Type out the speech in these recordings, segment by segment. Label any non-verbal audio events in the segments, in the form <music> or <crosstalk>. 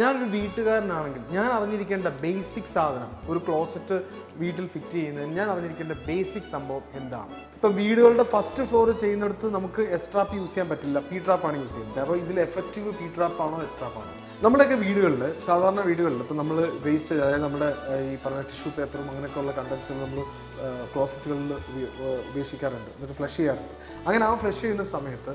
ഞാനൊരു വീട്ടുകാരനാണെങ്കിൽ ഞാൻ അറിഞ്ഞിരിക്കേണ്ട ബേസിക് സാധനം ഒരു ക്ലോസറ്റ് വീട്ടിൽ ഫിറ്റ് ചെയ്യുന്നതിന് ഞാൻ അറിഞ്ഞിരിക്കേണ്ട ബേസിക് സംഭവം എന്താണ്? ഇപ്പം വീടുകളുടെ ഫസ്റ്റ് ഫ്ലോർ ചെയ്യുന്നിടത്ത് നമുക്ക് എസ്ട്രാപ്പ് യൂസ് ചെയ്യാൻ പറ്റില്ല. പീട്രാപ്പാണ് യൂസ് ചെയ്യുന്നത്. അപ്പോൾ ഇതിൽ എഫക്റ്റീവ് പീട്രാപ്പാണോ എസ്ട്രാപ്പാണോ നമ്മുടെയൊക്കെ വീടുകളിൽ സാധാരണ വീടുകളിൽ ഇപ്പം നമ്മൾ വേസ്റ്റ് അതായത് നമ്മുടെ ഈ പറഞ്ഞ ടിഷ്യൂ പേപ്പറും അങ്ങനെയൊക്കെയുള്ള കണ്ടൻസുകൾ നമ്മൾ ക്ലോസറ്റുകളിൽ ഉപേക്ഷിക്കാറുണ്ട് എന്നിട്ട് ഫ്ലഷ് ചെയ്യാറുണ്ട്. അങ്ങനെ ആ ഫ്ലഷ് ചെയ്യുന്ന സമയത്ത്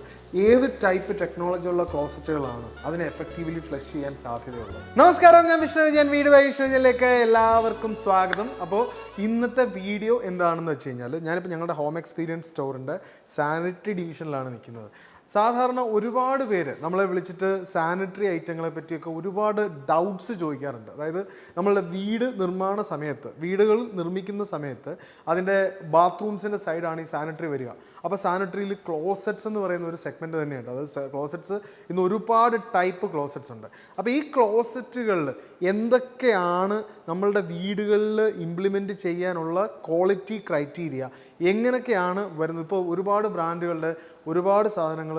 ഏത് ടൈപ്പ് ടെക്നോളജി ഉള്ള ക്ലോസറ്റുകളാണ് അതിനെ എഫക്റ്റീവ്ലി ഫ്ലഷ് ചെയ്യാൻ സാധ്യതയുള്ളത്? നമസ്കാരം ഞാൻ വിഷ്ണു വിജയൻ വീട് വൈ വിഷ്ണു വിജയനിലേക്ക് എല്ലാവർക്കും സ്വാഗതം. അപ്പോൾ ഇന്നത്തെ വീഡിയോ എന്താണെന്ന് വെച്ച് കഴിഞ്ഞാൽ ഞാനിപ്പോൾ ഞങ്ങളുടെ ഹോം എക്സ്പീരിയൻസ് സ്റ്റോറിന്റെ സാനിറ്ററി ഡിവിഷനിലാണ് നിൽക്കുന്നത്. സാധാരണ ഒരുപാട് പേര് നമ്മളെ വിളിച്ചിട്ട് സാനിറ്ററി ഐറ്റങ്ങളെ പറ്റിയൊക്കെ ഒരുപാട് ഡൗട്ട്സ് ചോദിക്കാറുണ്ട്. അതായത് നമ്മളുടെ വീട് നിർമ്മാണ സമയത്ത് വീടുകൾ നിർമ്മിക്കുന്ന സമയത്ത് അതിന്റെ ബാത്റൂംസിന്റെ സൈഡാണ് ഈ സാനിറ്ററി വരിക. അപ്പോൾ സാനിറ്ററിയിൽ ക്ലോസറ്റ്സ് എന്ന് പറയുന്ന ഒരു സെഗ്മെന്റ് തന്നെയുണ്ട്. അതായത് ക്ലോസറ്റ്സ് ഇന്ന് ഒരുപാട് ടൈപ്പ് ക്ലോസറ്റ്സ് ഉണ്ട്. അപ്പോൾ ഈ ക്ലോസറ്റുകളിൽ എന്തൊക്കെയാണ് നമ്മളുടെ വീടുകളിൽ ഇംപ്ലിമെന്റ് ചെയ്യാനുള്ള ക്വാളിറ്റി ക്രൈറ്റീരിയ എങ്ങനെയൊക്കെയാണ് വരുന്നത്? ഇപ്പോൾ ഒരുപാട് ബ്രാൻഡുകളുടെ ഒരുപാട് സാധനങ്ങൾ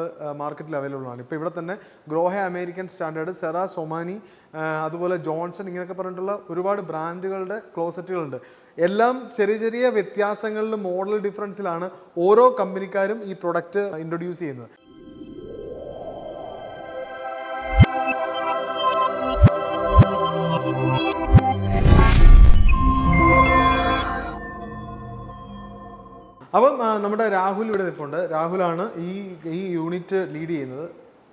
മാർക്കറ്റിൽ അവൈലബിൾ ആണ്. ഇപ്പോൾ ഇവിടെ തന്നെ Grohe American Standard Cera Somany അതുപോലെ ജോൺസൺ ഇങ്ങനെയൊക്കെ പറഞ്ഞിട്ടുള്ള ഒരുപാട് ബ്രാൻഡുകളുടെ ക്ലോസറ്റുകളുണ്ട്. എല്ലാം ചെറിയ ചെറിയ വ്യത്യാസങ്ങളിൽ മോഡൽ ഡിഫറൻസിലാണ് ഓരോ കമ്പനിക്കാരും ഈ പ്രൊഡക്റ്റ് ഇൻട്രൊഡ്യൂസ് ചെയ്യുന്നത്. നമ്മുടെ രാഹുൽ ഇവിടെ നിൽപ്പുണ്ട് രാഹുലാണ് ഈ ഈ യൂണിറ്റ് ലീഡ് ചെയ്യുന്നത്.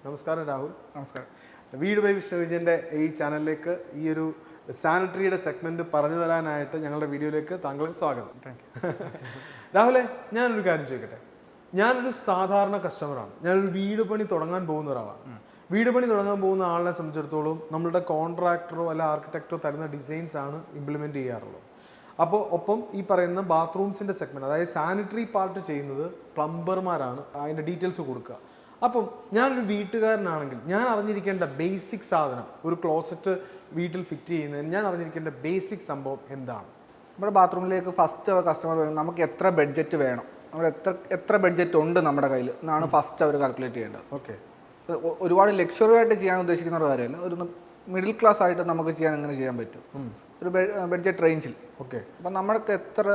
നമസ്കാരം രാഹുൽ. നമസ്കാരം. വീട് വൈ വിശ്വവിജയന്റെ ഈ ചാനലിലേക്ക് ഈ ഒരു സാനിറ്ററിയുടെ സെഗ്മെന്റ് പറഞ്ഞു തരാനായിട്ട് ഞങ്ങളുടെ വീഡിയോയിലേക്ക് താങ്കളെ സ്വാഗതം. <laughs> രാഹുലെ ഞാനൊരു കാര്യം ചോദിക്കട്ടെ? ഞാനൊരു സാധാരണ കസ്റ്റമറാണ് ഞാനൊരു വീട് പണി തുടങ്ങാൻ പോകുന്ന ഒരാളാണ്. വീട് പണി തുടങ്ങാൻ പോകുന്ന ആളിനെ സംബന്ധിച്ചിടത്തോളം നമ്മളുടെ കോൺട്രാക്ടറോ അല്ല ആർക്കിടെക്ടറോ തരുന്ന ഡിസൈൻസ് ആണ് ഇംപ്ലിമെന്റ് ചെയ്യാറുള്ളത്. അപ്പോൾ ഒപ്പം ഈ പറയുന്ന ബാത്റൂംസിന്റെ സെഗ്മെന്റ് അതായത് സാനിറ്ററി പാർട്ട് ചെയ്യുന്നത് പ്ലംബർമാരാണ് അതിന്റെ ഡീറ്റെയിൽസ് കൊടുക്കുക. അപ്പം ഞാനൊരു വീട്ടുകാരനാണെങ്കിൽ ഞാൻ അറിഞ്ഞിരിക്കേണ്ട ബേസിക് സാധനം ഒരു ക്ലോസറ്റ് വീട്ടിൽ ഫിറ്റ് ചെയ്യുന്നതിന് ഞാൻ അറിഞ്ഞിരിക്കേണ്ട ബേസിക് സംഭവം എന്താണ്? നമ്മുടെ ബാത്റൂമിലേക്ക് ഫസ്റ്റ് കസ്റ്റമർ വേണം നമുക്ക് എത്ര ബഡ്ജറ്റ് വേണം? നമ്മൾ എത്ര എത്ര ബഡ്ജറ്റ് ഉണ്ട് നമ്മുടെ കയ്യിൽ എന്നാണ് ഫസ്റ്റ് അവർ കാൽക്കുലേറ്റ് ചെയ്യേണ്ടത്. ഓക്കെ ഒരുപാട് ലക്ഷറി ആയിട്ട് ചെയ്യാൻ ഉദ്ദേശിക്കുന്ന ഒരു കാര്യമല്ല. ഒരു മിഡിൽ ക്ലാസ് ആയിട്ട് നമുക്ക് ചെയ്യാൻ എങ്ങനെ ചെയ്യാൻ പറ്റും? ഒരു ബഡ്ജറ്റ് റേഞ്ചിൽ. ഓക്കെ. അപ്പം നമ്മൾക്ക് എത്ര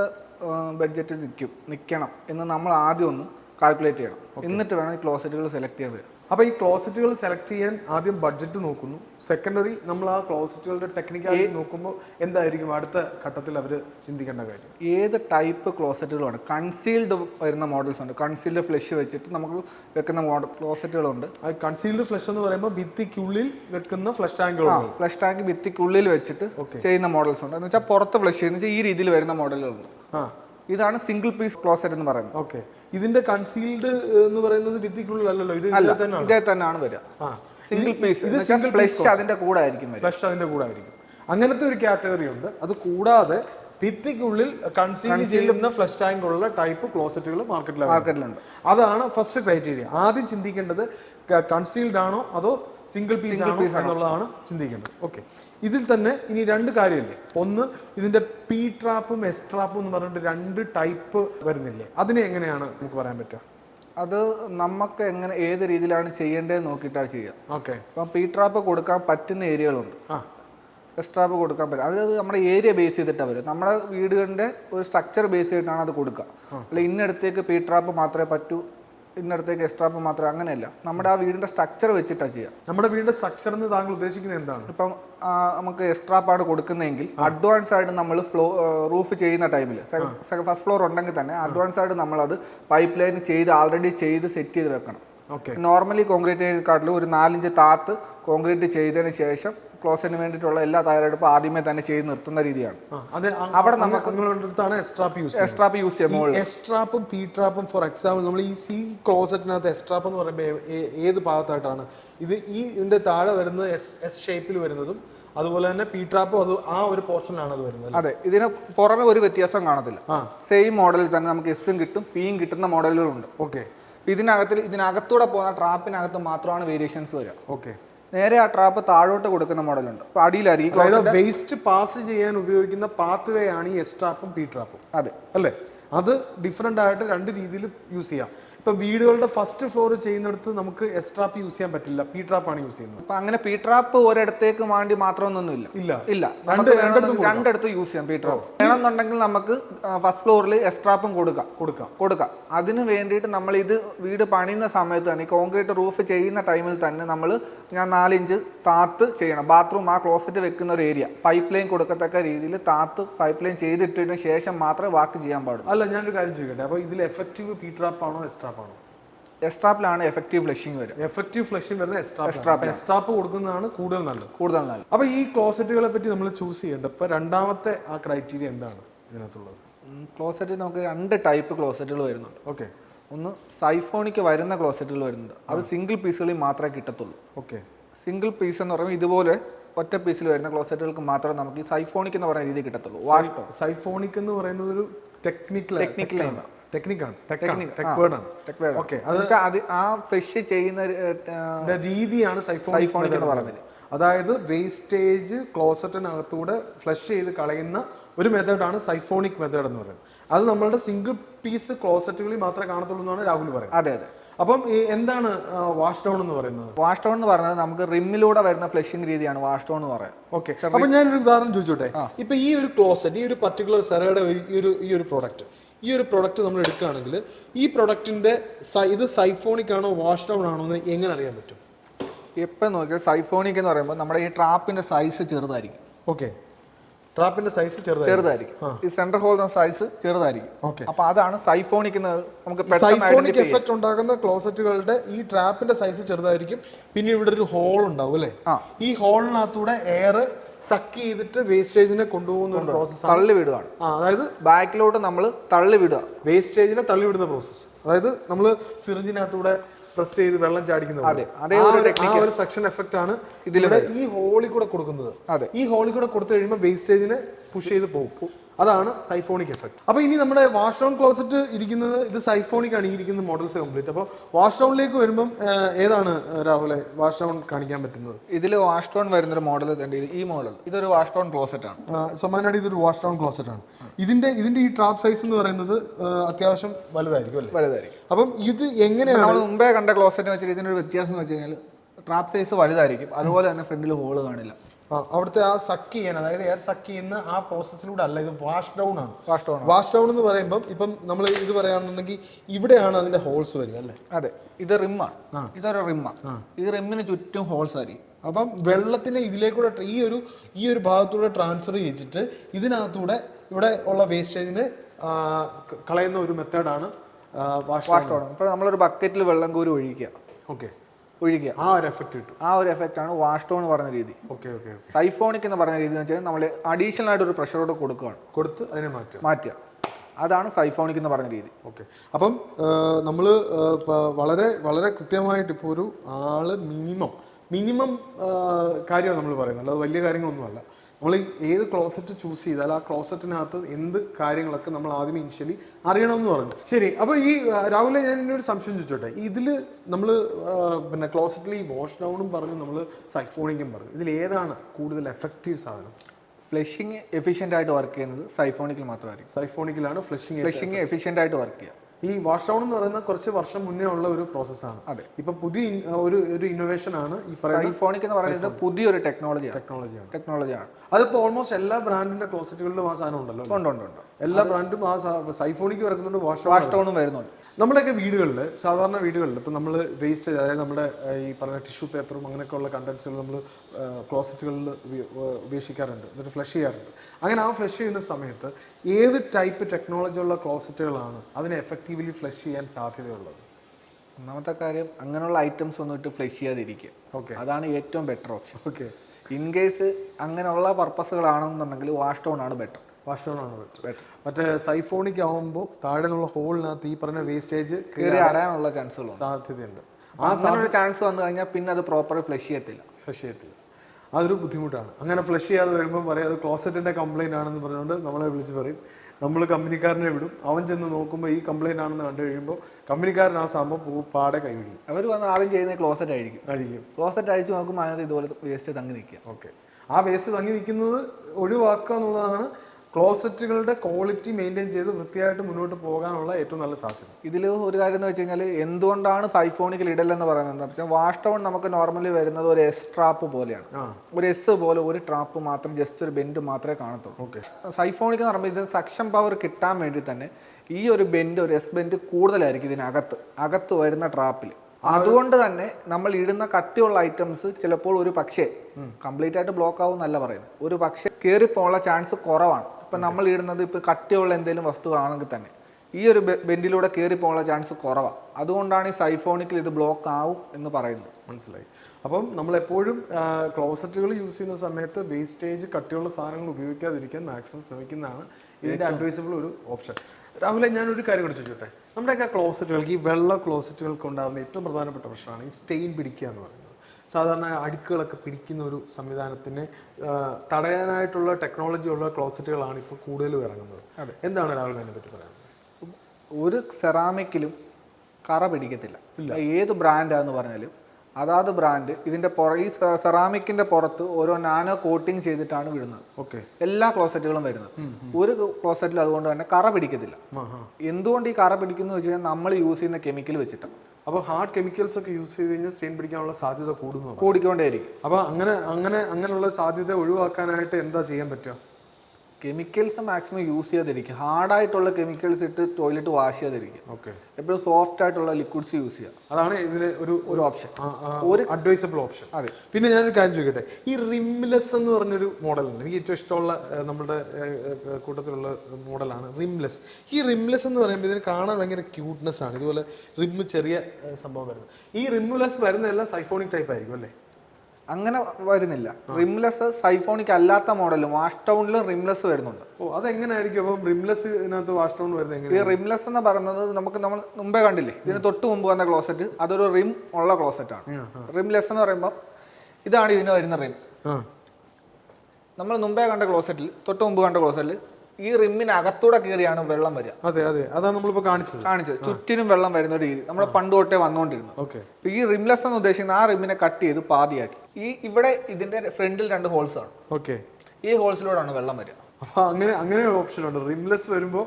ബഡ്ജറ്റ് നിൽക്കും നിൽക്കണം എന്ന് നമ്മൾ ആദ്യം ഒന്ന് കാൽക്കുലേറ്റ് ചെയ്യണം. എന്നിട്ട് വേണം ഈ ക്ലോസറ്റുകൾ സെലക്ട് ചെയ്യാൻ വരും അപ്പോൾ ഈ ക്ലോസറ്റുകൾ സെലക്ട് ചെയ്യാൻ ആദ്യം ബഡ്ജറ്റ് നോക്കുന്നു. സെക്കൻഡറി നമ്മൾ ആ ക്ലോസറ്റുകളുടെ ടെക്നിക്കൽ നോക്കുമ്പോൾ എന്തായിരിക്കും അടുത്ത ഘട്ടത്തിൽ അവർ ചിന്തിക്കേണ്ട കാര്യം? ഏത് ടൈപ്പ് ക്ലോസറ്റുകളാണ് കൺസീൽഡ് വരുന്ന മോഡൽസ് ഉണ്ട്. കൺസീൽഡ് ഫ്ലഷ് വെച്ചിട്ട് നമുക്ക് വെക്കുന്ന മോഡൽ ക്ലോസറ്റുകളുണ്ട്. കൺസീൽഡ് ഫ്ലഷ് എന്ന് പറയുമ്പോൾ ഭിത്തിക്കുള്ളിൽ വെക്കുന്ന ഫ്ലഷ് ടാങ്കുകൾ ഫ്ലഷ് ടാങ്ക് ഭിത്തിക്കുള്ളിൽ വെച്ചിട്ട് ചെയ്യുന്ന മോഡൽസ് ഉണ്ട്. എന്ന് വെച്ചാൽ പുറത്ത് ഫ്ലഷ് ചെയ്യുന്ന ഈ രീതിയിൽ വരുന്ന മോഡലുകളുണ്ട് ആ. ഇതാണ് സിംഗിൾ പീസ് ക്ലോസറ്റ് എന്ന് പറയുന്നത്. ഓക്കെ ഇതിന്റെ കൺസീൽഡ് എന്ന് പറയുന്നത് ഭിത്തിക്കുള്ളിലല്ലോ ഇത് ഇതേ തന്നെയാണ്? വരിക. സിംഗിൾ ഇത് സിംഗിൾ ഫ്ലഷ് അതിന്റെ കൂടെ ആയിരിക്കും ഫ്ലഷ് അതിന്റെ കൂടെ ആയിരിക്കും. അങ്ങനത്തെ ഒരു കാറ്റഗറി ഉണ്ട്. അത് കൂടാതെ ഭിത്തിക്കുള്ളിൽ കൺസീൽ ചെയ്യുന്ന ഫ്ലഷ് ടാങ്ക് ഉള്ള ടൈപ്പ് ക്ലോസറ്റുകൾ മാർക്കറ്റിൽ മാർക്കറ്റിലുണ്ട് അതാണ് ഫസ്റ്റ് ക്രൈറ്റീരിയ ആദ്യം ചിന്തിക്കേണ്ടത് കൺസീൽഡ് ആണോ അതോ സിംഗിൾ പീസ് ആണോ എന്നുള്ളതാണ് ചിന്തിക്കേണ്ടത്. ഓക്കെ ഇതിൽ തന്നെ ഇനി രണ്ട് കാര്യമില്ലേ? ഒന്ന് ഇതിന്റെ പി ട്രാപ്പും എസ് ട്രാപ്പും എന്ന് പറഞ്ഞിട്ട് രണ്ട് ടൈപ്പ് വരുന്നില്ലേ? അതിനെ എങ്ങനെയാണ് നമുക്ക് പറയാൻ പറ്റുക? അത് നമുക്ക് എങ്ങനെ ഏത് രീതിയിലാണ് ചെയ്യേണ്ടത് നോക്കിയിട്ടാണ് ചെയ്യുക. ഓക്കെ അപ്പം പി ട്രാപ്പ് കൊടുക്കാൻ പറ്റുന്ന ഏരിയകളുണ്ട്. ആ എസ് ട്രാപ്പ് കൊടുക്കാൻ പറ്റും. അത് നമ്മുടെ ഏരിയ ബേസ് ചെയ്തിട്ടാണ് വരും. നമ്മുടെ വീടുകളുടെ ഒരു സ്ട്രക്ചർ ബേസ് ചെയ്തിട്ടാണ് അത് കൊടുക്കുക അല്ല ഇന്നടത്തേക്ക് പി ട്രാപ്പ് മാത്രമേ പറ്റൂ. ഇന്നടത്തേക്ക് എക്സ്ട്രാപ്പ് മാത്രമേ അങ്ങനെയല്ല. നമ്മുടെ ആ വീടിന്റെ സ്ട്രക്ചർ വെച്ചിട്ടാണ് ചെയ്യുക നമ്മുടെ വീടിന്റെ സ്ട്രക്ചർ എന്ന് താങ്കൾ ഉദ്ദേശിക്കുന്നത് എന്താണ്? ഇപ്പം നമുക്ക് എക്സ്ട്രാപ്പാണ് കൊടുക്കുന്നതെങ്കിൽ അഡ്വാൻസ് ആയിട്ട് നമ്മൾ ഫ്ലോ റൂഫ് ചെയ്യുന്ന ടൈമിൽ ഫസ്റ്റ് ഫ്ലോർ ഉണ്ടെങ്കിൽ തന്നെ അഡ്വാൻസ് ആയിട്ട് നമ്മളത് പൈപ്പ് ലൈൻ ചെയ്ത് ആൾറെഡി ചെയ്ത് സെറ്റ് ചെയ്ത് വെക്കണം. ഓക്കെ. നോർമലി കോൺക്രീറ്റ് കാട്ടിൽ ഒരു നാലിഞ്ച് താത്ത് കോൺക്രീറ്റ് ചെയ്തതിന് ശേഷം ക്ലോസിന് വേണ്ടിയിട്ടുള്ള എല്ലാ തയ്യാറെടുപ്പും ആദ്യമേ തന്നെ ചെയ്ത് നിർത്തുന്ന രീതിയാണ്. അവിടെ നമുക്ക് നിങ്ങളുടെ അടുത്താണ് S trap use S trap use എസ്ട്രാപ്പും P ട്രാപ്പും ഫോർ എക്സാമ്പിൾ നമ്മൾ ഈ സി ക്ലോസറ്റിനകത്ത് എസ്ട്രാപ്പ് എന്ന് പറയുമ്പോൾ ഏത് ഭാഗത്തായിട്ടാണ്? ഇത് ഈ ഇതിന്റെ താഴെ വരുന്നത് എസ് എസ് ഷേപ്പിൽ വരുന്നതും അതുപോലെ തന്നെ പി ട്രാപ്പും അത് ആ ഒരു പോർഷനിലാണ് അത് വരുന്നത് അതെ ഇതിന് പുറമെ ഒരു വ്യത്യാസം കാണത്തില്ല. സെയിം മോഡലിൽ തന്നെ നമുക്ക് എസും കിട്ടും പിയും കിട്ടുന്ന മോഡലുകളുണ്ട് ഓക്കെ ഇതിനകത്ത് ഇതിനകത്തൂടെ പോകുന്ന ട്രാപ്പിനകത്ത് മാത്രമാണ് വേരിയേഷൻസ് വരിക. ഓക്കെ നേരെ ആ ട്രാപ്പ് താഴോട്ട് കൊടുക്കുന്ന മോഡലുണ്ട്. അടിയിലായിരിക്കും വേസ്റ്റ് പാസ് ചെയ്യാൻ ഉപയോഗിക്കുന്ന പാത്ത് വേ ആണ് ഈ എസ് ട്രാപ്പും പി ട്രാപ്പും അതെ. അല്ലേ? അത് ഡിഫറെന്റ് ആയിട്ട് രണ്ട് രീതിയിൽ യൂസ് ചെയ്യാം. ഇപ്പോൾ വീടുകളുടെ ഫസ്റ്റ് ഫ്ലോർ ചെയ്യുന്നിടത്ത് നമുക്ക് എസ് ട്രാപ്പ് യൂസ് ചെയ്യാൻ പറ്റില്ല. പി ട്രാപ്പ് ആണ് യൂസ് ചെയ്യുന്നത്. അപ്പൊ അങ്ങനെ പി ട്രാപ്പ് ഒരിടത്തേക്ക് വേണ്ടി മാത്രമൊന്നും ഇല്ല. ഇല്ല. ഇല്ല രണ്ടിടത്ത് യൂസ് ചെയ്യാം പി ട്രാപ്പ് വേണമെന്നുണ്ടെങ്കിൽ നമുക്ക് ഫസ്റ്റ് ഫ്ലോറിൽ എസ് ട്രാപ്പും കൊടുക്കാം. കൊടുക്കാം. കൊടുക്കാം. അതിന് വേണ്ടിയിട്ട് നമ്മൾ ഇത് വീട് പണിയുന്ന സമയത്ത് തന്നെ കോൺക്രീറ്റ് റൂഫ് ചെയ്യുന്ന ടൈമിൽ തന്നെ നമ്മൾ ഞാൻ നാലിഞ്ച് താത്ത് ചെയ്യണം. ബാത്റൂം ആ ക്ലോസറ്റ് വെക്കുന്ന ഒരു ഏരിയ പൈപ്പ് ലൈൻ കൊടുക്കത്തക്ക രീതിയിൽ താത്ത് പൈപ്പ് ലൈൻ ചെയ്തിട്ടതിന് ശേഷം മാത്രമേ വാക്ക് ചെയ്യാൻ പാടുള്ളൂ. അല്ല ഞാനൊരു കാര്യം ചോദിക്കട്ടെ. അപ്പോൾ ഇതിൽ എഫക്റ്റീവ് പി ട്രാപ്പ് ആണോ എസ്ട്രാപ്പ് ആണോ? ട്രാപ്പിലാണ് എഫക്റ്റീവ് ഫ്ലഷിംഗ് വരുന്നത് എഫക്റ്റീവ് ഫ്ലഷിംഗ് വരുന്നത് എസ്ട്രാപ്പ് ട്രാപ്പ് എസ് ട്രാപ്പ് കൊടുക്കുന്നതാണ് കൂടുതൽ നല്ലത്. കൂടുതൽ നല്ലത്. അപ്പോൾ ഈ ക്ലോസറ്റുകളെ പറ്റി നമ്മൾ ചൂസ് ചെയ്യേണ്ടത് ഇപ്പോൾ രണ്ടാമത്തെ ആ ക്രൈറ്റീരിയ എന്താണ് ഇതിനകത്തുള്ളത്? ക്ലോസറ്റ് നമുക്ക് രണ്ട് ടൈപ്പ് ക്ലോസറ്റുകൾ വരുന്നുണ്ട്. ഓക്കെ ഒന്ന് സൈഫോണിക്ക് വരുന്ന ക്ലോസറ്റുകൾ വരുന്നുണ്ട്. അത് സിംഗിൾ പീസുകളിൽ മാത്രമേ കിട്ടത്തുള്ളൂ. ഓക്കെ സിംഗിൾ പീസ് എന്ന് പറയുമ്പോൾ ഇതുപോലെ ഒറ്റ പീസിൽ വരുന്ന ക്ലോസറ്റുകൾക്ക് മാത്രമേ നമുക്ക് ഈ സൈഫോണിക് എന്ന് പറയുന്ന രീതി കിട്ടത്തുള്ളൂ. വാഷ് സൈഫോണിക് എന്ന് പറയുന്നത് ഒരു ടെക്നിക്കൽ. ടെക്നിക്കാണ് ടെക് വേർഡാണ് ഓക്കെ അത് അത് ആ ഫ്ലഷ് ചെയ്യുന്ന രീതിയാണ് സൈഫോണിക് എന്ന് പറയുന്നത്. അതായത് വേസ്റ്റേജ് ക്ലോസറ്റിനകത്തൂടെ ഫ്ലഷ് ചെയ്ത് കളയുന്ന ഒരു മെത്തേഡാണ് സൈഫോണിക് മെത്തേഡ് എന്ന് പറയുന്നത്. അത് നമ്മളുടെ സിംഗിൾ പീസ് ക്ലോസറ്റുകളിൽ മാത്രമേ കാണത്തുള്ളൂ എന്നാണ് രാഹുൽ പറയുന്നത്. അതെ അതെ. അപ്പം ഈ എന്താണ് വാഷ് ഡൗൺ എന്ന് പറയുന്നത്? വാഷ് ഡൗൺ എന്ന് പറഞ്ഞാൽ നമുക്ക് റിമ്മിലൂടെ വരുന്ന ഫ്ലഷിംഗ് രീതിയാണ് വാഷ് ഡൗൺ എന്ന് പറയുന്നത് ഓക്കെ. അപ്പൊ ഞാനൊരു ഉദാഹരണം ചോദിച്ചോട്ടെ? ഇപ്പൊ ഈ ഒരു ക്ലോസറ്റ് ഈ ഒരു പർട്ടിക്കുലർ സെറയുടെ ഈ ഒരു ഈ ഒരു പ്രോഡക്റ്റ് ഈ ഒരു പ്രൊഡക്റ്റ് നമ്മൾ എടുക്കുകയാണെങ്കിൽ ഈ പ്രൊഡക്റ്റിന്റെ ഇത് സൈഫോണിക് ആണോ വാഷ് ഡൗൺ ആണോ എന്ന് എങ്ങനെ അറിയാൻ പറ്റും? എപ്പോൾ നോക്കിയാൽ സൈഫോണിക് എന്ന് പറയുമ്പോൾ നമ്മുടെ ഈ ട്രാപ്പിന്റെ സൈസ് ചെറുതായിരിക്കും. ഓക്കെ. ട്രാപ്പിന്റെ സൈസ് ചെറുതായിരിക്കും. ഈ സെന്റർ ഹോൾ സൈസ് ചെറുതായിരിക്കും. അപ്പൊ അതാണ് സൈഫോണിക് നമുക്ക് സൈഫോണിക് എഫക്റ്റ് ഉണ്ടാകുന്ന ക്ലോസറ്റുകളുടെ ഈ ട്രാപ്പിന്റെ സൈസ് ചെറുതായിരിക്കും. പിന്നെ ഇവിടെ ഒരു ഹോൾ ഉണ്ടാവും അല്ലേ? ഈ ഹോളിനകത്തൂടെ എയർ സക്ക് ചെയ്തിട്ട് വേസ്റ്റേജിനെ കൊണ്ടുപോകുന്ന ഒരു പ്രോസസ്സാണ് തള്ളി വിടുകയാണ്. അതായത് ബാക്കിലോട്ട് നമ്മൾ തള്ളി വിടുക. വേസ്റ്റേജിനെ തള്ളി വിടുന്ന പ്രോസസ്സ് അതായത് നമ്മൾ സിറിഞ്ചിനകത്തൂടെ പ്രസ് ചെയ്ത് വെള്ളം ചാടിക്കുന്നത്. അതെ, അതേ ഒരു ഒരു ഒരു സെക്ഷൻ എഫക്റ്റ് ആണ് ഇതിലൂടെ ഈ ഹോളിൽ കൂടെ കൊടുക്കുന്നത് അതെ. ഈ ഹോളിൽ കൂടെ കൊടുത്തു കഴിയുമ്പോൾ വേസ്റ്റേജിനെ പുഷ് ചെയ്ത് പോകും അതാണ് സൈഫോണിക് എഫക്ട്. അപ്പൊ ഇനി നമ്മുടെ വാഷ് ഡൗൺ ക്ലോസറ്റ് ഇരിക്കുന്നത് ഇത് സൈഫോണിക് ആണ് ഇരിക്കുന്ന മോഡൽസ് കംപ്ലീറ്റ്. അപ്പോൾ വാഷ് ഡൗണിലേക്ക് വരുമ്പം ഏതാണ് രാഹുലെ വാഷ് ഡൗൺ കാണിക്കാൻ പറ്റുന്നത്? ഇതിൽ വാഷ് വരുന്ന ഒരു മോഡൽ ഈ മോഡൽ. ഇതൊരു വാഷ് ഡൗൺ ക്ലോസറ്റ് ആണ്. സൊമാനോട് ഇതൊരു വാഷ് ഡൗൺ ക്ലോസറ്റ് ആണ്. ഇതിന്റെ ഇതിന്റെ ഈ ട്രാപ്പ് സൈസ് എന്ന് പറയുന്നത് അത്യാവശ്യം വലുതായിരിക്കും അല്ലേ? വലുതായിരിക്കും. അപ്പം ഇത് എങ്ങനെയാണ്? നമ്മൾ മുമ്പേ കണ്ട ക്ലോസറ്റ് വെച്ചിട്ട് ഇതിനൊരു വ്യത്യാസം എന്ന് വെച്ച് കഴിഞ്ഞാൽ ട്രാപ്പ് സൈസ് വലുതായിരിക്കും. അതുപോലെ തന്നെ ഫ്രണ്ടിൽ ഹോൾ കാണില്ല. അവിടുത്തെ ആ സക്ക് ചെയ്യാൻ അതായത് എയർ സക്ക് ചെയ്യുന്ന ആ പ്രോസസ്സിലൂടെ അല്ല ഇത് വാഷ് ഡൗൺ ആണ്. വാഷ് ഡൗൺ വാഷ് ഡൗൺ എന്ന് പറയുമ്പോൾ ഇപ്പം നമ്മൾ ഇത് പറയുകയാണെന്നുണ്ടെങ്കിൽ ഇവിടെയാണ് അതിന്റെ ഹോൾസ് വരിക അല്ലേ? അതെ ഇത് റിമ്മാണ് ഇതൊരു റിമ്മാണ് ഈ റിമ്മിന് ചുറ്റും ഹോൾസ് ആയിരിക്കും. അപ്പം വെള്ളത്തിനെ ഇതിലേക്കൂടെ ഈ ഒരു ഈ ഒരു ഭാഗത്തൂടെ ട്രാൻസ്ഫർ ചെയ്തിട്ട് ഇതിനകത്തൂടെ ഇവിടെ ഉള്ള വേസ്റ്റേജിന് കളയുന്ന ഒരു മെത്തേഡാണ് വാഷ് വാഷ് ടോൺ ഇപ്പോൾ നമ്മളൊരു ബക്കറ്റിൽ വെള്ളം കോരി ഒഴിക്കുക. ഓക്കെ ഒഴിക്കുക ആ ഒരു എഫക്റ്റ് കിട്ടും. ആ ഒരു എഫക്റ്റ് ആണ് വാഷ്ടോ എന്ന് പറഞ്ഞ രീതി. ഓക്കെ ഓക്കെ ഓക്കെ സൈഫോണിക് എന്ന് പറഞ്ഞ രീതി എന്ന് വെച്ചാൽ നമ്മൾ അഡീഷണൽ ആയിട്ട് ഒരു പ്രഷറോട് കൊടുക്കുകയാണ്. കൊടുത്ത് അതിനെ മാറ്റുക. മാറ്റുക. അതാണ് സൈഫോണിക് എന്ന് പറഞ്ഞ രീതി. ഓക്കെ അപ്പം നമ്മൾ വളരെ വളരെ കൃത്യമായിട്ട് ഇപ്പോൾ ഒരു ആൾ മിനിമം മിനിമം കാര്യമാണ് നമ്മൾ പറയുന്നത്. അല്ലാതെ വലിയ കാര്യങ്ങളൊന്നുമല്ല. നമ്മൾ ഏത് ക്ലോസറ്റ് ചൂസ് ചെയ്താൽ ആ ക്ലോസറ്റിനകത്ത് എന്ത് കാര്യങ്ങളൊക്കെ നമ്മൾ ആദ്യം ഇനിഷ്യലി അറിയണമെന്ന് പറഞ്ഞു. ശരി അപ്പോൾ ഈ രാവിലെ രാഹുലെ ഞാൻ ഇനി ഒരു സംശയം ചോദിച്ചോട്ടെ? ഇതിൽ നമ്മൾ പിന്നെ ക്ലോസറ്റിൽ ഈ വാഷ് ഡൗണും പറഞ്ഞു നമ്മൾ സൈഫോണിക്കും പറഞ്ഞു. ഇതിൽ ഏതാണ് കൂടുതൽ എഫക്റ്റീവ് സാധനം? ഫ്ലഷിങ് എഫിഷ്യന്റ് ആയിട്ട് വർക്ക് ചെയ്യുന്നത് സൈഫോണിക്കിൽ മാത്രമായിരിക്കും. സൈഫോണിക്കിലാണ് ഫ്ലഷിങ് ഫ്ലഷിങ് എഫിഷ്യന്റ് ആയിട്ട് വർക്ക് ചെയ്യുക. ഈ വാഷ് ഡൗൺ എന്ന് പറയുന്ന കുറച്ച് വർഷം മുന്നേ ഉള്ള ഒരു പ്രോസസ്സാണ് അതെ. ഇപ്പൊ പുതിയ ഒരു ഒരു ഇന്നോവേഷൻ ആണ് ഈ ഐഫോണിക് സൈഫോണിക് എന്ന് പറയുന്നത് പുതിയൊരു ടെക്നോളജിയാണ് ടെക്നോളജിയാണ് ടെക്നോളജിയാണ് അതിപ്പോ ഓൾമോസ്റ്റ് എല്ലാ ബ്രാൻഡിന്റെ ക്ലോസറ്റുകളിലും ആ സാധനം ഉണ്ടല്ലോ ഉണ്ട് ഉണ്ട് ഉണ്ട്. എല്ലാ ബ്രാൻഡും ആ സൈഫോണിക്ക് വരുന്നുണ്ട് വാഷ് വാഷ് ടൗണും വരുന്നുണ്ട്. നമ്മുടെയൊക്കെ വീടുകളിൽ സാധാരണ വീടുകളിൽ ഇപ്പം നമ്മൾ വേസ്റ്റ് അതായത് നമ്മുടെ ഈ പറഞ്ഞ ടിഷ്യൂ പേപ്പറും അങ്ങനെയൊക്കെയുള്ള കണ്ടൻസുകൾ നമ്മൾ ക്ലോസറ്റുകളിൽ ഉപേക്ഷിക്കാറുണ്ട് എന്നിട്ട് ഫ്ലഷ് ചെയ്യാറുണ്ട്. അങ്ങനെ ആ ഫ്ലഷ് ചെയ്യുന്ന സമയത്ത് ഏത് ടൈപ്പ് ടെക്നോളജി ഉള്ള ക്ലോസറ്റുകളാണ് അതിനെ എഫക്റ്റീവ്ലി ഫ്ലഷ് ചെയ്യാൻ സാധ്യതയുള്ളത്? ഒന്നാമത്തെ കാര്യം അങ്ങനെയുള്ള ഐറ്റംസ് ഒന്നും ഇട്ട് ഫ്ലഷ് ചെയ്യാതിരിക്കുക. ഓക്കെ അതാണ് ഏറ്റവും better option okay in case അങ്ങനെയുള്ള പർപ്പസുകളാണെന്നുണ്ടെങ്കിൽ വാഷ് ഡൗൺ ആണ് ബെറ്റർ വാഷ് ഡൗൺ ആണ് ബെറ്റർ മറ്റേ സൈഫോണിക് ആവുമ്പോൾ താഴെ നിന്നുള്ള ഹോളിനകത്ത് ഈ പറഞ്ഞ വേസ്റ്റേജ് കയറി അടയാനുള്ള ചാൻസ് സാധ്യതയുണ്ട്. ആ സാധനം ചാൻസ് വന്നു കഴിഞ്ഞാൽ പിന്നെ അത് പ്രോപ്പർ ഫ്ലഷ് ചെയ്യത്തില്ല. ഫ്ലഷ് ചെയ്യത്തില്ല. അതൊരു ബുദ്ധിമുട്ടാണ്. അങ്ങനെ ഫ്ലഷ് ചെയ്യാതെ വരുമ്പോൾ പറയും അത് ക്ലോസറ്റിന്റെ കംപ്ലൈന്റ് ആണെന്ന് പറഞ്ഞുകൊണ്ട് നമ്മളെ വിളിച്ച് പറയും. നമ്മൾ കമ്പനിക്കാരനെ വിടും. അവൻ ചെന്ന് നോക്കുമ്പോൾ ഈ കംപ്ലൈന്റ് ആണെന്ന് കണ്ടു കഴിയുമ്പോൾ കമ്പനിക്കാരൻ ആ സംഭവം പോ പാടെ കൈവിടിക്കും അവർ വന്ന് ആദ്യം ചെയ്യുന്നത് ക്ലോസറ്റ് ആയിരിക്കും. അഴിക്കും ക്ലോസറ്റ് അഴിച്ച് നോക്കുമ്പോൾ അതിനകത്ത് ഇതുപോലെ വേസ്റ്റ് തങ്ങി നിൽക്കുക. ഓക്കെ. ആ വേസ്റ്റ് തങ്ങി നിൽക്കുന്നത് ഒഴിവാക്കുക എന്നുള്ളതാണ് ക്ലോസറ്റുകളുടെ ക്വാളിറ്റി മെയിന്റെയിൻ ചെയ്ത് വൃത്തിയായിട്ട് മുന്നോട്ട് പോകാനുള്ള ഏറ്റവും നല്ല സാധ്യത. ഇതിൽ ഒരു കാര്യം എന്ന് വെച്ച് കഴിഞ്ഞാൽ എന്തുകൊണ്ടാണ് സൈഫോണിക്കൽ ഇടലെന്ന് പറയുന്നത്? എന്താ വെച്ചാൽ വാഷ് ടൗൺ നമുക്ക് നോർമലി വരുന്നത് ഒരു എസ് ട്രാപ്പ് പോലെയാണ്. ഒരു എസ് പോലെ ഒരു ട്രാപ്പ് മാത്രം ജസ്റ്റ് ഒരു ബെൻഡ് മാത്രമേ കാണത്തുള്ളൂ. ഓക്കെ. സൈഫോണിക് എന്ന് പറയുമ്പോൾ ഇതിന് സക്ഷൻ പവർ കിട്ടാൻ വേണ്ടി തന്നെ ഈ ഒരു ബെൻഡ് ഒരു എസ് ബെൻഡ് കൂടുതലായിരിക്കും ഇതിനകത്ത്. അകത്ത് വരുന്ന ട്രാപ്പിൽ അതുകൊണ്ട് തന്നെ നമ്മൾ ഇടുന്ന കട്ടിയുള്ള ഐറ്റംസ് ചിലപ്പോൾ ഒരു പക്ഷേ കംപ്ലീറ്റ് ആയിട്ട് ബ്ലോക്ക് ആവും എന്നല്ല പറയുന്നത്. ഒരു പക്ഷേ കയറിപ്പോകാനുള്ള ചാൻസ് കുറവാണ്. ഇപ്പം നമ്മൾ ഇടുന്നത് ഇപ്പോൾ കട്ടിയുള്ള എന്തെങ്കിലും വസ്തു ആണെങ്കിൽ തന്നെ. ഈ ഒരു ബെൻഡിലൂടെ കയറി പോകാനുള്ള ചാൻസ് കുറവാണ് അതുകൊണ്ടാണ് ഈ സൈഫോണിക്കിൽ ഇത് ബ്ലോക്ക് ആവും എന്ന് പറയുന്നത്. മനസ്സിലായി. അപ്പം നമ്മൾ എപ്പോഴും ക്ലോസറ്റുകൾ യൂസ് ചെയ്യുന്ന സമയത്ത് വേസ്റ്റേജ് കട്ടിയുള്ള സാധനങ്ങൾ ഉപയോഗിക്കാതിരിക്കാൻ മാക്സിമം ശ്രമിക്കുന്നതാണ് ഇതിന്റെ അഡ്വൈസബിൾ ഒരു ഓപ്ഷൻ രാഹുലെ ഒരു കാര്യം കൂടി ചോദിച്ചോട്ടെ? നമ്മുടെയൊക്കെ ക്ലോസറ്റുകൾക്ക് ഈ വെള്ള ക്ലോസറ്റുകൾക്ക് ഉണ്ടാകുന്ന ഏറ്റവും പ്രധാനപ്പെട്ട പ്രശ്നമാണ് ഈ സ്റ്റെയിൻ പിടിക്കുക എന്ന് പറയുന്നത്. സാധാരണ അടുക്കുകളൊക്കെ പിടിക്കുന്ന ഒരു സംവിധാനത്തിനെ തടയാനായിട്ടുള്ള ടെക്നോളജി ഉള്ള ക്ലോസറ്റുകളാണ് ഇപ്പോൾ കൂടുതലും ഇറങ്ങുന്നത്. അതെ. എന്താണ് രാഹുൽ അതിനെ പറ്റി പറയുന്നത് ഒരു സെറാമിക്കിലും കറ പിടിക്കത്തില്ല. ഏത് ബ്രാൻഡാന്ന് പറഞ്ഞാലും അതാത് ബ്രാൻഡ് ഇതിന്റെ പുറ ഈ സെറാമിക്കിന്റെ പുറത്ത് ഓരോ നാനോ കോട്ടിങ് ചെയ്തിട്ടാണ് വിടുന്നത്. ഓക്കെ. എല്ലാ ക്ലോസറ്റുകളും വരുന്നത്. ഒരു ക്ലോസറ്റിൽ അതുകൊണ്ട് തന്നെ കറ പിടിക്കത്തില്ല. എന്തുകൊണ്ട് ഈ കറ പിടിക്കുന്നു വെച്ച് കഴിഞ്ഞാൽ നമ്മൾ യൂസ് ചെയ്യുന്ന കെമിക്കൽ വെച്ചിട്ടാണ് അപ്പോൾ ഹാർഡ് കെമിക്കൽസ് ഒക്കെ യൂസ് ചെയ്ത് കഴിഞ്ഞാൽ സ്റ്റെയിൻ പിടിക്കാനുള്ള സാധ്യത കൂടുന്നു കൂടിക്കൊണ്ടേയിരിക്കും. അപ്പോൾ അങ്ങനെ അങ്ങനെ അങ്ങനെയുള്ള സാധ്യത ഒഴിവാക്കാനായിട്ട് എന്താ ചെയ്യാൻ പറ്റുക? കെമിക്കൽസ് മാക്സിമം യൂസ് ചെയ്യാതിരിക്കുക. ഹാർഡായിട്ടുള്ള കെമിക്കൽസ് ഇട്ട് ടോയ്ലറ്റ് വാഷ് ചെയ്യാതിരിക്കുക. ഓക്കെ എപ്പോഴും സോഫ്റ്റ് ആയിട്ടുള്ള ലിക്വിഡ്സ് യൂസ് ചെയ്യുക. അതാണ് ഇതിന് ഒരു ഒരു ഓപ്ഷൻ ഒരു അഡ്വൈസബിൾ ഓപ്ഷൻ അതെ. പിന്നെ ഞാനൊരു കാര്യം ചോദിക്കട്ടെ? ഈ റിംലെസ് എന്ന് പറഞ്ഞൊരു മോഡലുണ്ട് എനിക്ക് ഏറ്റവും ഇഷ്ടമുള്ള നമ്മുടെ കൂട്ടത്തിലുള്ള മോഡലാണ് റിംലെസ് ഈ റിംലെസ് എന്ന് പറയുമ്പോൾ ഇതിന് കാണാൻ ഭയങ്കര ക്യൂട്ട്നെസ് ആണ്. ഇതുപോലെ റിം ചെറിയ സംഭവം വരുന്നത്. ഈ റിംലെസ് വരുന്നതെല്ലാം സൈഫോണിക് ടൈപ്പ് ആയിരിക്കും അല്ലേ? അങ്ങനെ വരുന്നില്ല. റിംലെസ് സൈഫോണിക് അല്ലാത്ത മോഡലും വാഷ് ടൗണിലും റിംലെസ് വരുന്നുണ്ട്. ഓ അതെങ്ങനെയായിരിക്കും? അപ്പം റിംലെസ് ഇതിനകത്ത് വാഷ് ടൗൺ വരുന്നത് ഈ റിംലെസ് എന്ന് പറയുന്നത് നമുക്ക് നമ്മൾ മുമ്പേ കണ്ടില്ലേ? ഇതിന് തൊട്ട് മുമ്പ് വന്ന ക്ലോസറ്റ് അതൊരു റിം ഉള്ള ക്ലോസറ്റ് ആണ്. റിംലെസ് എന്ന് പറയുമ്പോൾ ഇതാണ് ഇതിന് വരുന്ന റിം നമ്മൾ മുമ്പേ കണ്ട ക്ലോസറ്റിൽ തൊട്ട് മുമ്പ് കണ്ട ക്ലോസറ്റിൽ ഈ റിമ്മിനകത്തൂടെ കയറിയാണ് വെള്ളം വരിക. അതെ അതെ. അതാണ് നമ്മളിപ്പോൾ കാണിച്ചത്. കാണിച്ചത്. ചുറ്റിനും വെള്ളം വരുന്ന ഒരു രീതി. നമ്മുടെ പണ്ട് തൊട്ടേ വന്നുകൊണ്ടിരുന്നു ഓക്കെ. ഈ റിംലെസ് എന്ന് ഉദ്ദേശിക്കുന്ന ആ റിമ്മിനെ കട്ട് ചെയ്ത് പാതിയാക്കി. ഈ ഇവിടെ ഇതിന്റെ ഫ്രണ്ടിൽ രണ്ട് ഹോൾസ് ആണ് ഓക്കെ. ഈ ഹോൾസിലൂടെയാണ് വെള്ളം വരിക. അപ്പൊ അങ്ങനെ അങ്ങനെ ഒരു ഓപ്ഷൻ ഉണ്ട്. റിംലെസ് വരുമ്പോൾ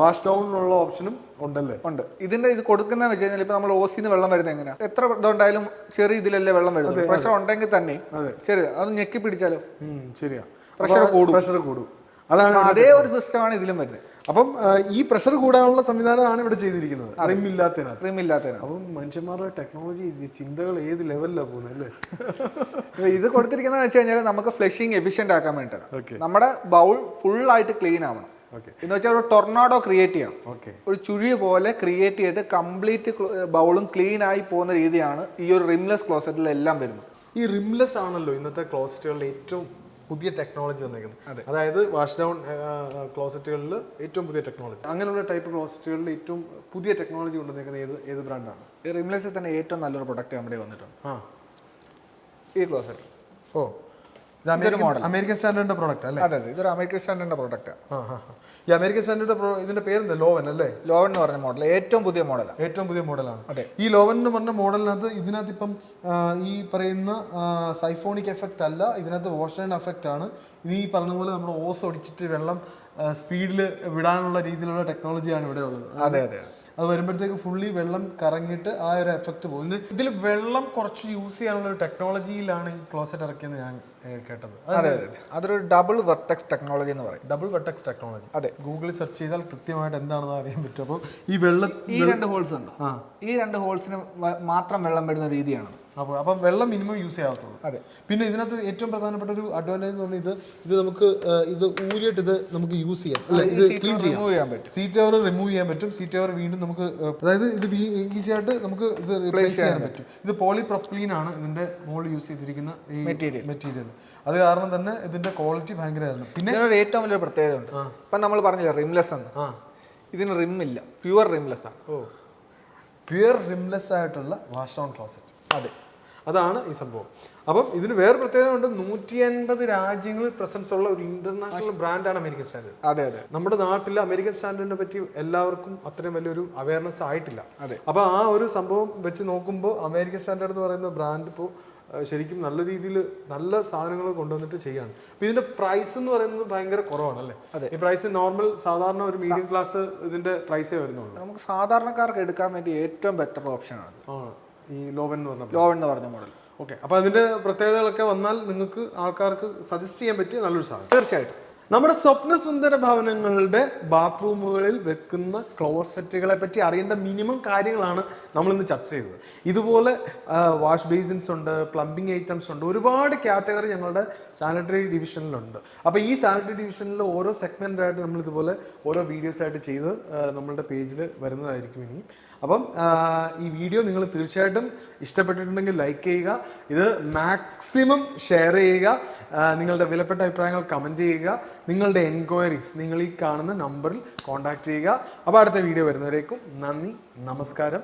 വാഷ് ഡൗണിനുള്ള ഓപ്ഷനും ഉണ്ടല്ലേ? ഉണ്ട്. ഇതിന്റെ ഇത് കൊടുക്കുന്ന വെച്ച് കഴിഞ്ഞാൽ ഇപ്പൊ നമ്മൾ ഓസിന്ന് വെള്ളം വരുന്നത് എങ്ങനെയാ? എത്ര ഇതുണ്ടായാലും ചെറിയ ഇതിലല്ലേ വെള്ളം വരുന്നത്. പ്രഷർ ഉണ്ടെങ്കിൽ തന്നെ. ശരി അത് ഞെക്കി പിടിച്ചാലോ? ശരിയാ. പ്രഷർ കൂടും. പ്രഷർ കൂടും. അതാണ് അതേ ഒരു സിസ്റ്റമാണ് ഇതിലും വരുന്നത്. അപ്പം ഈ പ്രഷർ കൂടാനുള്ള സംവിധാനമാണ് ഇവിടെ ചെയ്തിരിക്കുന്നത്. റിം ഇല്ലാത്തതിനകത്ത് റിം ഇല്ലാത്തതിനാണ് അപ്പം മനുഷ്യന്മാരുടെ ടെക്നോളജി ചിന്തകൾ ഏത് ലെവലിലാണ് പോകുന്നത് അല്ലേ? ഇത് കൊടുത്തിരിക്കുന്നത് വെച്ച് കഴിഞ്ഞാൽ നമുക്ക് ഫ്ലഷിങ് എഫിഷ്യന്റ് ആക്കാൻ വേണ്ടിയിട്ടാണ്. നമ്മുടെ ബൗൾ ഫുൾ ആയിട്ട് ക്ലീൻ ആവണം. ഓക്കെ. എന്ന് വെച്ചാൽ ഒരു ടൊർണാഡോ ക്രിയേറ്റ് ചെയ്യണം. ഓക്കെ. ഒരു ചുഴി പോലെ ക്രിയേറ്റ് ചെയ്തിട്ട് കംപ്ലീറ്റ് ബൗളും ക്ലീൻ ആയി പോകുന്ന രീതിയാണ് ഈ ഒരു റിംലെസ് ക്ലോസറ്റിൽ എല്ലാം വരുന്നത്. ഈ റിംലെസ് ആണല്ലോ ഇന്നത്തെ ക്ലോസറ്റുകളിൽ ഏറ്റവും പുതിയ ടെക്നോളജി വന്നേക്കുന്നത് അതായത് വാഷ് ഡൗൺ ക്ലോസറ്റുകളിൽ ഏറ്റവും പുതിയ ടെക്നോളജി അങ്ങനെയുള്ള ടൈപ്പ് ക്ലോസറ്റുകളിൽ ഏറ്റവും പുതിയ ടെക്നോളജി കൊണ്ടുവന്നേക്കുന്നത് ഏത് ഏത് ബ്രാൻഡാണ് ഈ റിംലെസിൽ തന്നെ ഏറ്റവും നല്ലൊരു പ്രൊഡക്റ്റ് നമ്മുടെ വന്നിട്ടുണ്ട്. ആ. ഈ ക്ലോസറ്റ് ഓ. അമേരിക്കൻ സ്റ്റാൻഡേർഡിന്റെ പ്രോഡക്റ്റ് അല്ലേ? അതെ ഇതൊരു അമേരിക്കൻ സ്റ്റാൻഡേർഡിന്റെ പ്രോഡക്റ്റ്. ഈ അമേരിക്കൻ സ്റ്റാൻഡേർഡ് ഇതിന്റെ പേരെന്താ? ലോവൻ അല്ലേ? ലോവൻ എന്ന് പറഞ്ഞ മോഡൽ ഏറ്റവും പുതിയ മോഡലാണ് ഏറ്റവും പുതിയ മോഡലാണ് അതെ. ഈ ലോവൻ എന്ന് പറഞ്ഞ മോഡലിനകത്ത് ഇതിനകത്ത് ഇപ്പം ഈ പറയുന്ന സൈഫോണിക് എഫക്റ്റ് അല്ല ഇതിനകത്ത് ഓഷൻ എഫക്റ്റ് ആണ്. ഇത് ഈ പറഞ്ഞ പോലെ നമ്മൾ ഓസ് ഒടിച്ചിട്ട് വെള്ളം സ്പീഡിൽ വിടാനുള്ള രീതിയിലുള്ള ടെക്നോളജിയാണ് ഇവിടെ ഉള്ളത്. അതെ അതെ. അത് വരുമ്പോഴത്തേക്ക് ഫുള്ളി വെള്ളം കറങ്ങിയിട്ട് ആ ഒരു എഫക്റ്റ് പോകും. ഇതിൽ വെള്ളം കുറച്ച് യൂസ് ചെയ്യാനുള്ള ഒരു ടെക്നോളജിയിലാണ് ഈ ക്ലോസറ്റ് ഇറക്കിയെന്ന് ഞാൻ കേട്ടത്. അതെ അതെ അതെ അതൊരു ഡബിൾ വെർട്ടെക്സ് ടെക്നോളജി എന്ന് പറയും. ഡബിൾ വെർട്ടെക്സ് ടെക്നോളജി അതെ. ഗൂഗിളിൽ സെർച്ച് ചെയ്താൽ കൃത്യമായിട്ട് എന്താണെന്ന് അറിയാൻ പറ്റും. അപ്പോൾ ഈ വെള്ളം ഈ രണ്ട് ഹോൾസ് ഉണ്ട്? ആ. ഈ രണ്ട് ഹോൾസിന് മാത്രം വെള്ളം വരുന്ന രീതിയാണ്? അപ്പോൾ അപ്പം വെള്ളം മിനിമം യൂസ് ചെയ്യാത്തുള്ളൂ അതെ. പിന്നെ ഇതിനകത്ത് ഏറ്റവും പ്രധാനപ്പെട്ട ഒരു അഡ്വാന്റേജ് എന്ന് പറഞ്ഞാൽ ഇത് ഇത് നമുക്ക് ഇത് ഊരിയിട്ട് ഇത് നമുക്ക് യൂസ് ചെയ്യാം. അല്ലെ ഇത് ക്ലീൻ ചെയ്യാൻ പറ്റും. സീറ്റ് കവർ റിമൂവ് ചെയ്യാൻ പറ്റും. സീറ്റ് കവർ വീണ്ടും നമുക്ക് അതായത് ഇത് ഈസി ആയിട്ട് നമുക്ക് ഇത് റിപ്ലേസ് ചെയ്യാൻ പറ്റും. ഇത് പോളി പ്രൊപ്ലീൻ ആണ് ഇതിന്റെ മുകളിൽ യൂസ് ചെയ്തിരിക്കുന്ന ഈ മെറ്റീരിയൽ മെറ്റീരിയൽ അത് കാരണം തന്നെ ഇതിന്റെ ക്വാളിറ്റി ഭയങ്കരമായിരുന്നു. പിന്നെ ഏറ്റവും വലിയ പ്രത്യേകത ഉണ്ട്. ഇപ്പം നമ്മൾ പറഞ്ഞില്ല റിംലെസ് എന്ന്. ആ. ഇതിന് റിം ഇല്ല. പ്യുവർ റിംലെസ് ആണ്. ഓ. പ്യുവർ റിംലെസ് ആയിട്ടുള്ള വാഷ് ഓൺ ക്ലോസറ്റ് അതെ. അതാണ് ഈ സംഭവം. അപ്പം ഇതിന് വേറെ പ്രത്യേകത ഉണ്ട് നൂറ്റി അൻപത് രാജ്യങ്ങളിൽ പ്രസൻസ് ഉള്ള ഒരു ഇന്റർനാഷണൽ ബ്രാൻഡാണ് അമേരിക്കൻ സ്റ്റാൻഡേർഡ് അതെ അതെ. നമ്മുടെ നാട്ടിൽ അമേരിക്കൻ സ്റ്റാൻഡേർഡിനെ പറ്റി എല്ലാവർക്കും അത്രയും വലിയൊരു അവയർനെസ് ആയിട്ടില്ല. അതെ. അപ്പോൾ ആ ഒരു സംഭവം വെച്ച് നോക്കുമ്പോൾ അമേരിക്കൻ സ്റ്റാൻഡേർഡ് എന്ന് പറയുന്ന ബ്രാൻഡ് ഇപ്പോൾ ശരിക്കും നല്ല രീതിയിൽ നല്ല സാധനങ്ങൾ കൊണ്ടുവന്നിട്ട് ചെയ്യാണ് അപ്പൊ ഇതിന്റെ പ്രൈസ് എന്ന് പറയുന്നത് ഭയങ്കര കുറവാണ് അല്ലേ? ഈ പ്രൈസ് നോർമൽ സാധാരണ ഒരു മീഡിയം ക്ലാസ് ഇതിന്റെ പ്രൈസേ വരുന്നുള്ളൂ. നമുക്ക് സാധാരണക്കാർക്ക് എടുക്കാൻ വേണ്ടി ഏറ്റവും ബെറ്റർ ഓപ്ഷനാണ് ആണ്. ഈ ലോവൻ എന്ന് പറഞ്ഞ ലോവൻ എന്ന് പറഞ്ഞ മോഡൽ ഓക്കെ അപ്പൊ അതിന്റെ പ്രത്യേകതകളൊക്കെ വന്നാൽ നിങ്ങൾക്ക് ആൾക്കാർക്ക് സജസ്റ്റ് ചെയ്യാൻ പറ്റിയ നല്ലൊരു സാധനം. തീർച്ചയായിട്ടും. നമ്മുടെ സ്വപ്ന സുന്ദര ഭവനങ്ങളുടെ ബാത്റൂമുകളിൽ വെക്കുന്ന ക്ലോസറ്റുകളെ പറ്റി അറിയേണ്ട മിനിമം കാര്യങ്ങളാണ് നമ്മൾ ഇന്ന് ചർച്ച ചെയ്തത്. ഇതുപോലെ വാഷ് ബേസിൻസ് ഉണ്ട് പ്ലംബിംഗ് ഐറ്റംസ് ഉണ്ട് ഒരുപാട് കാറ്റഗറി ഞങ്ങളുടെ സാനിറ്ററി ഡിവിഷനിലുണ്ട്. അപ്പോൾ ഈ സാനിറ്ററി ഡിവിഷനിൽ ഓരോ സെഗ്മെന്റായിട്ട് നമ്മൾ ഇതുപോലെ ഓരോ വീഡിയോസ് ആയിട്ട് ചെയ്ത് നമ്മളുടെ പേജിൽ വരുന്നതായിരിക്കും ഇനിയും. അപ്പം ഈ വീഡിയോ നിങ്ങൾ തീർച്ചയായിട്ടും ഇഷ്ടപ്പെട്ടിട്ടുണ്ടെങ്കിൽ ലൈക്ക് ചെയ്യുക ഇത് മാക്സിമം ഷെയർ ചെയ്യുക നിങ്ങളുടെ വിലപ്പെട്ട അഭിപ്രായങ്ങൾ കമന്റ് ചെയ്യുക നിങ്ങളുടെ എൻക്വയറീസ് നിങ്ങൾ ഈ കാണുന്ന നമ്പറിൽ കോൺടാക്ട് ചെയ്യുക. അപ്പോൾ അടുത്ത വീഡിയോ വരുന്നവരേക്കും നന്ദി നമസ്കാരം.